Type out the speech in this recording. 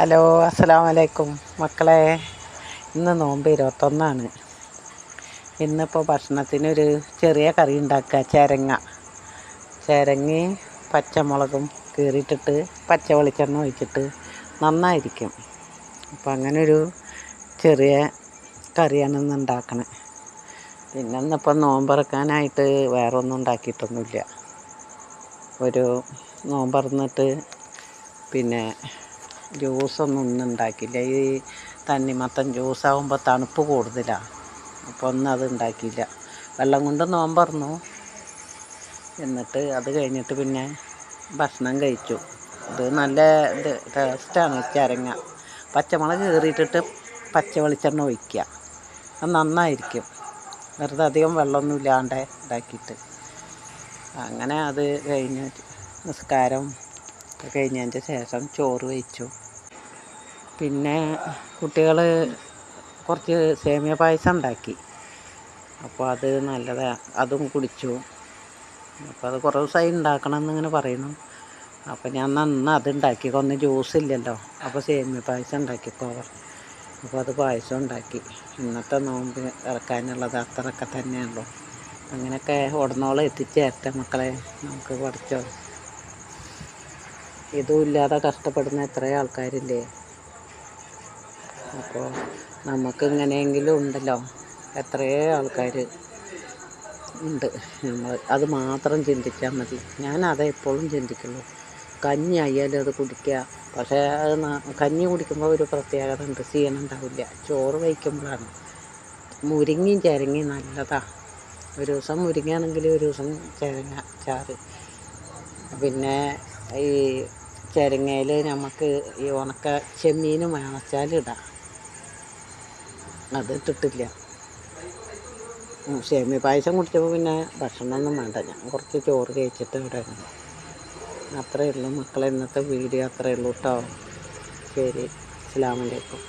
Hello അസ്സാം വലൈക്കും മക്കളെ ഇന്ന് നോമ്പ് ഇരുപത്തൊന്നാണ്. ഇന്നിപ്പോൾ ഭക്ഷണത്തിനൊരു ചെറിയ കറി ഉണ്ടാക്കുക ചേരങ്ങ. ചേരങ്ങയും പച്ചമുളകും കീറിയിട്ടിട്ട് പച്ച വെളിച്ചെണ്ണ ഒഴിച്ചിട്ട് നന്നായിരിക്കും. അപ്പോൾ അങ്ങനൊരു ചെറിയ കറിയാണ് ഇന്ന് ഉണ്ടാക്കണത് പിന്നെ ഇന്നിപ്പോൾ നോമ്പറക്കാനായിട്ട് വേറെ ഒന്നും ഉണ്ടാക്കിയിട്ടൊന്നുമില്ല. ഒരു നോമ്പറന്നിട്ട് പിന്നെ ജ്യൂസൊന്നും ഒന്നും ഉണ്ടാക്കില്ല ഈ തണ്ണിമത്തൻ ജ്യൂസാകുമ്പോൾ തണുപ്പ് കൂടുതലാണ് അപ്പോൾ ഒന്നും അത് ഉണ്ടാക്കിയില്ല വെള്ളം കൊണ്ട് നോമ്പറന്നു. എന്നിട്ട് അത് കഴിഞ്ഞിട്ട് പിന്നെ ഭക്ഷണം കഴിച്ചു. ഇത് നല്ല ഇത് ടേസ്റ്റാണ് ചരങ്ങ. പച്ചമുളക് കീറിയിട്ടിട്ട് പച്ച വെളിച്ചെണ്ണ ഒഴിക്കുക. അത് നന്നായിരിക്കും. വെറുതെ അധികം വെള്ളമൊന്നും ഇല്ലാണ്ട് ഇതാക്കിയിട്ട്. അങ്ങനെ അത് കഴിഞ്ഞ് നിസ്കാരം കഴിഞ്ഞതിന്റെ ശേഷം ചോറ് വെച്ചു പിന്നെ കുട്ടികൾ കുറച്ച് സേമിയ പായസം ഉണ്ടാക്കി. അപ്പോൾ അത് നല്ലതാണ് അതും കുടിച്ചു. അപ്പോൾ അത് കുറേ ദിവസമായി ഉണ്ടാക്കണം എന്നിങ്ങനെ പറയുന്നു. അപ്പോൾ ഞാൻ നന്ന് അത് ഉണ്ടാക്കി ഒന്ന് ജ്യൂസ് ഇല്ലല്ലോ. അപ്പോൾ സേമിയ പായസം ഉണ്ടാക്കിക്കോ പറഞ്ഞു അപ്പോൾ അത് പായസം ഉണ്ടാക്കി. ഇന്നത്തെ നോമ്പ് ഇറക്കാനുള്ളത് അത്രയൊക്കെ തന്നെയുള്ളൂ. അങ്ങനെയൊക്കെ ഉടനോളം എത്തിച്ചേരട്ടെ മക്കളെ നമുക്ക് പഠിച്ചോ. ഇതും ഇല്ലാതെ കഷ്ടപ്പെടുന്ന എത്രയോ ആൾക്കാരില്ലേ. അപ്പോൾ നമുക്ക് ഇങ്ങനെയെങ്കിലും ഉണ്ടല്ലോ. എത്രയോ ആൾക്കാർ ഉണ്ട്. നമ്മൾ അത് മാത്രം ചിന്തിച്ചാൽ മതി. ഞാൻ അതേ എപ്പോഴും ചിന്തിക്കുള്ളൂ. കഞ്ഞി ആയാലും അത് കുടിക്കുക. പക്ഷേ അത് കഞ്ഞി കുടിക്കുമ്പോൾ ഒരു പ്രത്യേകത ഉണ്ട്. ക്ഷീണം ഉണ്ടാവില്ല. ചോറ് വയ്ക്കുമ്പോഴാണ് മുരിങ്ങയും ചിരങ്ങയും നല്ലതാണ് ഒരു ദിവസം മുരിങ്ങയാണെങ്കിൽ ഒരു ദിവസം ചിരങ്ങ ചാറ്. പിന്നെ ഈ ചിരങ്ങയിൽ നമുക്ക് ഈ ഉണക്ക ചെമ്മീനും വേണച്ചാൽ ഇടാം. അത് ഇട്ടിട്ടില്ല. സേമി പായസം കുടിച്ചപ്പോൾ പിന്നെ ഭക്ഷണമൊന്നും വേണ്ട. ഞാൻ കുറച്ച് ചോറ് കഴിച്ചിട്ട് ഇവിടെ അത്രയേ ഉള്ളൂ. മക്കളെ ഇന്നത്തെ വീഡിയോ അത്രയേ ഉള്ളൂ കേട്ടോ ശരി. അസ്സലാമു അലൈക്കും.